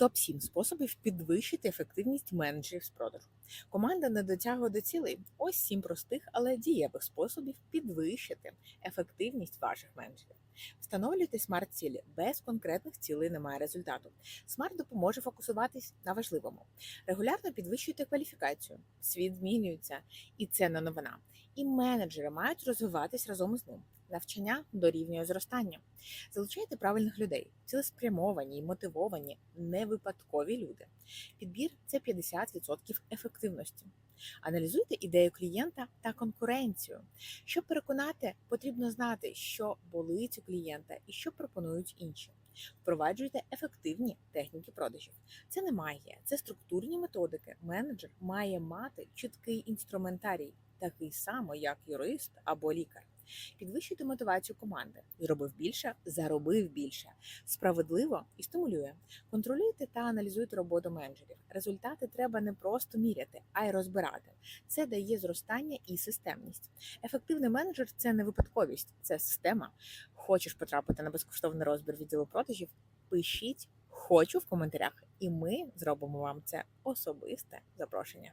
Топ 7 способів підвищити ефективність менеджерів з продажу. Команда не дотягує до цілей. Ось сім простих, але дієвих способів підвищити ефективність ваших менеджерів. Встановлюйте смарт-цілі. Без конкретних цілей немає результату. Смарт допоможе фокусуватись на важливому. Регулярно підвищуйте кваліфікацію. Світ змінюється, і це не новина. І менеджери мають розвиватись разом із ним. Навчання дорівнює зростанню. Залучайте правильних людей, цілеспрямовані і мотивовані, не випадкові люди. Підбір це 50% ефективності. Аналізуйте ідею клієнта та конкуренцію. Щоб переконати, потрібно знати, що болить у клієнта і що пропонують інші. Впроваджуйте ефективні техніки продажів. Це не магія, це структурні методики. Менеджер має мати чіткий інструментарій, такий само, як юрист або лікар. Підвищуйте мотивацію команди. Зробив більше, заробив більше. Справедливо і стимулює. Контролюйте та аналізуйте роботу менеджерів. Результати треба не просто міряти, а й розбирати. Це дає зростання і системність. Ефективний менеджер це не випадковість, це система. Хочеш потрапити на безкоштовний розбір відділу продажів? Пишіть хочу в коментарях, і ми зробимо вам це особисте запрошення.